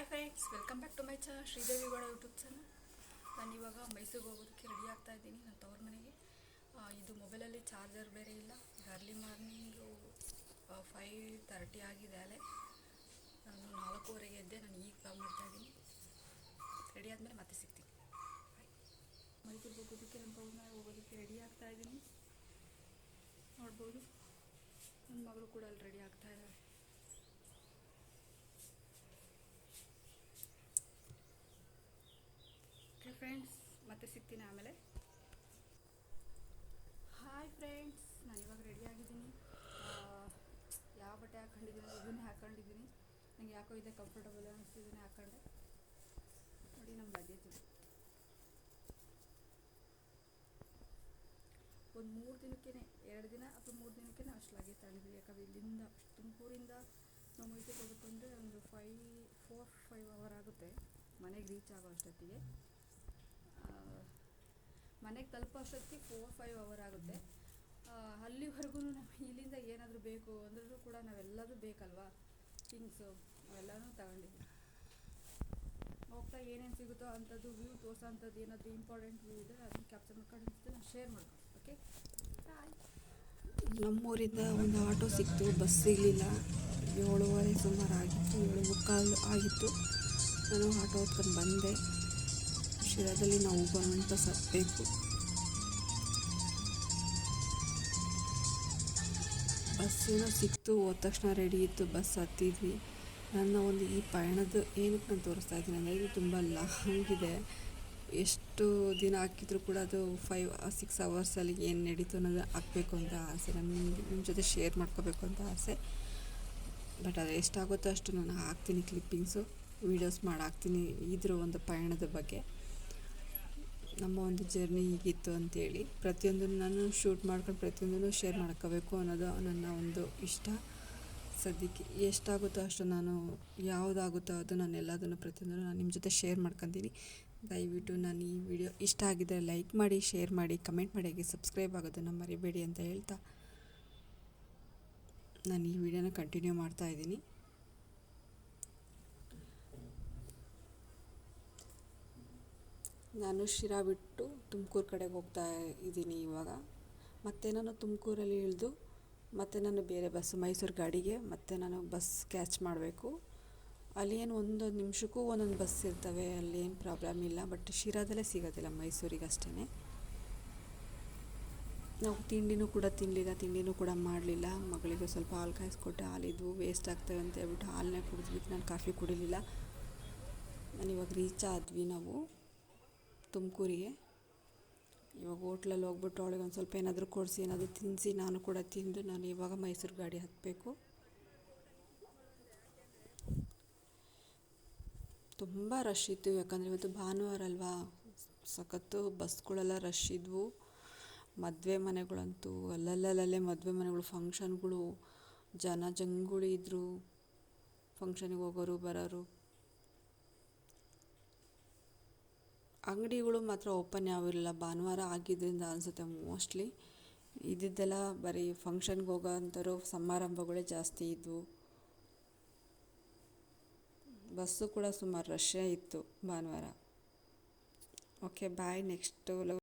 Hi friends welcome back to my ಚ Sridevi Gowda YouTube channel ನಾನು ಇವಾಗ ಮೈಸೂರಿಗೆ ಹೋಗೋದಕ್ಕೆ ರೆಡಿ ಆಗ್ತಾ ಇದ್ದೀನಿ ನನ್ನ ತವ್ರ ಮನೆಗೆ. ಇದು ಮೊಬೈಲಲ್ಲಿ ಚಾರ್ಜರ್ ಬೇರೆ ಇಲ್ಲ. ಅರ್ಲಿ ಮಾರ್ನಿಂಗು ಫೈವ್ ತರ್ಟಿ ಆಗಿದೆ ಅಲೆ. ನಾನು ನಾಲ್ಕೂವರೆಗೆ ಎದ್ದೆ, ನಾನು ಈಗ ಕಾಲ್ ಮಾಡ್ತಾ ಇದ್ದೀನಿ. ರೆಡಿ ಆದಮೇಲೆ ಮತ್ತೆ ಸಿಗ್ತೀನಿ. ಮೈಸೂರಿಗೆ ಹೋಗೋದಕ್ಕೆ ನನ್ನ ತವ್ರ ಮನೆಗೆ ಹೋಗೋದಕ್ಕೆ ರೆಡಿ ಆಗ್ತಾ ಇದ್ದೀನಿ. ನೋಡ್ಬೋದು. ನನ್ನ ಮಗಳು ಕೂಡ ಅಲ್ಲಿ ರೆಡಿ ಆಗ್ತಾ ಇದ್ದಾಳೆ ಓಕೆ ಫ್ರೆಂಡ್ಸ್ ಮತ್ತೆ ಸಿಗ್ತೀನಿ ಆಮೇಲೆ. ಹಾಯ್ ಫ್ರೆಂಡ್ಸ್ ನಾನು ಇವಾಗ ರೆಡಿ ಆಗಿದ್ದೀನಿ. ಯಾವ ಬಟ್ಟೆ ಹಾಕೊಂಡಿದ್ದೀನಿ ಇದನ್ನೇ ಹಾಕೊಂಡಿದ್ದೀನಿ. ನನಗೆ ಯಾಕೋ ಇದೆ ಕಂಫರ್ಟಬಲ್ ಅನ್ನಿಸ್ತಿದ್ದೀನಿ ಹಾಕೊಂಡೆ. ನೋಡಿ ನಮ್ಮ ಲಗೇಜ್ ಒಂದು ಮೂರು ದಿನಕ್ಕೇ ಎರಡು ದಿನ ಅಥವಾ ಮೂರು ದಿನಕ್ಕೆ ನಾವು ಅಷ್ಟು ಲಗೇಜ್ ತಗೊಂಡಿದ್ವಿ ಯಾಕಂದರೆ ಇಲ್ಲಿಂದ ತುಮಕೂರಿಂದ ನಾವು ಮೈಸೂರಿಗೆ ಹೋಗಬೇಕು ಅಂದರೆ ಒಂದು ಫೈ ಫೋರ್ ಫೈವ್ ಅವರ್ ಆಗುತ್ತೆ. ಮನೆಗೆ ರೀಚ್ ಆಗೋ ಅಷ್ಟೊತ್ತಿಗೆ. ಮನೆಗೆ ತಲುಪೋ ಅಷ್ಟೊತ್ತಿಗೆ ಫೋರ್ ಫೈವ್ ಅವರ್ ಆಗುತ್ತೆ. ಅಲ್ಲಿವರೆಗೂ ನಮಗೆ ಇಲ್ಲಿಂದ ಏನಾದರೂ ಬೇಕು ಅಂದ್ರೂ ಕೂಡ ನಾವೆಲ್ಲದೂ ಬೇಕಲ್ವಾ? ಥಿಂಗ್ಸು ಅವೆಲ್ಲನೂ ತಗೊಂಡಿದ್ವಿ ಹೋಗ್ತಾ ಏನೇನು ಸಿಗುತ್ತೋ ಅಂಥದ್ದು ವ್ಯೂ ತೋರ್ಸೋಂಥದ್ದು ಏನಾದರೂ ಇಂಪಾರ್ಟೆಂಟ್ ವ್ಯೂ ಇದೆ ಅದನ್ನು ಕ್ಯಾಪ್ಚರ್ ಮಾಡ್ಕೊಂಡು ನಾನು ಶೇರ್ ಮಾಡ್ತೀನಿ ಓಕೆ ನಮ್ಮೂರಿಂದ ಒಂದು ಆಟೋ ಸಿಕ್ತು ಬಸ್ ಸಿಗಲಿಲ್ಲ. ಏಳುವರೆ ಸುಮಾರು ಆಗಿತ್ತು, ಏಳು ಮುಕ್ಕಾಲು ಆಗಿತ್ತು. ನಾನು ಆಟೋ ಹೊತ್ಕೊಂಡು ಬಂದೆ. ಶಿರಾದಲ್ಲಿ ನಾವು ಬರುವಂಥ ಸತ್ತಬೇಕು ಬಸ್ಸೇನೋ ಸಿಕ್ತು, ಹೋದ ತಕ್ಷಣ ರೆಡಿ ಇತ್ತು, ಬಸ್ ಹತ್ತಿದ್ವಿ. ನನ್ನ ಒಂದು ಈ ಪಯಣದ ಏನಕ್ಕೆ ನಾನು ತೋರಿಸ್ತಾ ಇದ್ದೀನಿ ಅಂದರೆ ಇದು ತುಂಬ ಲಾಂಗ್ ಇದೆ. ಎಷ್ಟು ದಿನ ಹಾಕಿದ್ರು ಕೂಡ ಅದು ಫೈವ್ ಸಿಕ್ಸ್ ಅವರ್ಸಲ್ಲಿ ಏನು ನಡೀತು ಅನ್ನೋದು ಹಾಕಬೇಕು ಅಂತ ಆಸೆ. ನನಗೆ ನಿಮ್ಮ ಜೊತೆ ಶೇರ್ ಮಾಡ್ಕೋಬೇಕು ಅಂತ ಆಸೆ. ಬಟ್ ಅದು ಎಷ್ಟಾಗುತ್ತೋ ಅಷ್ಟು ನಾನು ಹಾಕ್ತೀನಿ ಕ್ಲಿಪ್ಪಿಂಗ್ಸು ವೀಡಿಯೋಸ್ ಮಾಡಿ ಹಾಕ್ತೀನಿ ಇದ್ರ ಒಂದು ಪಯಣದ ಬಗ್ಗೆ. ನಮ್ಮ ಒಂದು ಜರ್ನಿ ಹೀಗಿತ್ತು ಅಂತೇಳಿ ಪ್ರತಿಯೊಂದನ್ನು ನಾನು ಶೂಟ್ ಮಾಡ್ಕೊಂಡು ಪ್ರತಿಯೊಂದನ್ನು ಶೇರ್ ಮಾಡ್ಕೋಬೇಕು ಅನ್ನೋದು ನನ್ನ ಒಂದು ಇಷ್ಟ. ಸದ್ಯಕ್ಕೆ ಎಷ್ಟಾಗುತ್ತೋ ಅಷ್ಟು ನಾನು ಯಾವುದಾಗುತ್ತೋ ಅದು ನಾನು ಎಲ್ಲದನ್ನು ಪ್ರತಿಯೊಂದನ್ನು ನಾನು ನಿಮ್ಮ ಜೊತೆ ಶೇರ್ ಮಾಡ್ಕೊತೀನಿ. ದಯವಿಟ್ಟು ನಾನು ಈ ವಿಡಿಯೋ ಇಷ್ಟ ಆಗಿದ್ದರೆ ಲೈಕ್ ಮಾಡಿ, ಶೇರ್ ಮಾಡಿ, ಕಮೆಂಟ್ ಮಾಡಿ, ಹಾಗೆ ಸಬ್ಸ್ಕ್ರೈಬ್ ಆಗೋದನ್ನು ಮರಿಬೇಡಿ ಅಂತ ಹೇಳ್ತಾ ನಾನು ಈ ವಿಡಿಯೋನ ಕಂಟಿನ್ಯೂ ಮಾಡ್ತಾ ಇದ್ದೀನಿ. ನಾನು ಶಿರಾ ಬಿಟ್ಟು ತುಮಕೂರು ಕಡೆಗೆ ಹೋಗ್ತಾ ಇದ್ದೀನಿ ಇವಾಗ. ಮತ್ತೆ ನಾನು ತುಮಕೂರಲ್ಲಿ ಇಳಿದು, ಮತ್ತೆ ನಾನು ಬೇರೆ ಬಸ್ ಮೈಸೂರು ಗಾಡಿಗೆ, ಮತ್ತೆ ನಾನು ಬಸ್ ಕ್ಯಾಚ್ ಮಾಡಬೇಕು. ಅಲ್ಲಿ ಏನು ಒಂದೊಂದು ನಿಮಿಷಕ್ಕೂ ಒಂದೊಂದು ಬಸ್ ಇರ್ತವೆ, ಅಲ್ಲಿ ಏನು ಪ್ರಾಬ್ಲಮ್ ಇಲ್ಲ, ಬಟ್ ಶಿರಾದಲ್ಲೇ ಸಿಗೋದಿಲ್ಲ ಮೈಸೂರಿಗೆ ಅಷ್ಟೇ ನಾವು ತಿಂಡಿನೂ ಕೂಡ ತಿನ್ನಲಿಲ್ಲ ತಿಂಡಿನೂ ಕೂಡ ಮಾಡಲಿಲ್ಲ. ಮಗಳಿಗೆ ಸ್ವಲ್ಪ ಹಾಲು ಕಾಯಿಸ್ಕೊಟ್ಟೆ ಹಾಲಿದ್ವು ವೇಸ್ಟ್ ಆಗ್ತವೆ ಅಂತ ಹೇಳ್ಬಿಟ್ಟು ಹಾಲನ್ನೇ ಕುಡಿದ್ಬಿಟ್ಟು ನಾನು ಕಾಫಿ ಕುಡಿಲಿಲ್ಲ. ನಾನು ಇವಾಗ ರೀಚ್ ಆದ್ವಿ ನಾವು. ತುಮಕೂರಿಗೆ. ಇವಾಗ ಹೋಟ್ಲಲ್ಲಿ ಹೋಗ್ಬಿಟ್ಟು ಅವಳಿಗೆ ಒಂದು ಸ್ವಲ್ಪ ಏನಾದರೂ ಕೊಡಿಸಿ, ಏನಾದರೂ ತಿನ್ನಿಸಿ, ನಾನು ಕೂಡ ತಿಂದು ನಾನು ಇವಾಗ ಮೈಸೂರು ಗಾಡಿ ಹತ್ತಬೇಕು. ತುಂಬ ರಶ್ ಇತ್ತು, ಯಾಕಂದರೆ ಇವತ್ತು ಭಾನುವಾರ ಅಲ್ವಾ? ಸಖತ್ತು ಬಸ್ಗಳೆಲ್ಲ ರಶ್ ಇದ್ವು. ಮದುವೆ ಮನೆಗಳಂತೂ ಅಲ್ಲಲ್ಲಲ್ಲೇ ಮದುವೆ ಮನೆಗಳು ಫಂಕ್ಷನ್ಗಳು ಜನ ಜಂಗುಳಿ ಇದ್ದರು ಫಂಕ್ಷನಿಗೆ ಹೋಗೋರು, ಬರೋರು. ಅಂಗಡಿಗಳು ಮಾತ್ರ ಓಪನ್ ಯಾವಿರಲಿಲ್ಲ ಭಾನುವಾರ ಆಗಿದ್ದರಿಂದ ಅನಿಸುತ್ತೆ ಮೋಸ್ಟ್ಲಿ ಇದ್ದಿದ್ದೆಲ್ಲ ಬರೀ ಫಂಕ್ಷನ್ಗೆ ಹೋಗೋ ಅಂಥವ್ರು ಸಮಾರಂಭಗಳೇ ಜಾಸ್ತಿ ಇದ್ವು. ಬಸ್ಸು ಕೂಡ ಸುಮಾರು ರಶ್ಶೇ ಇತ್ತು ಭಾನುವಾರ. Okay bye next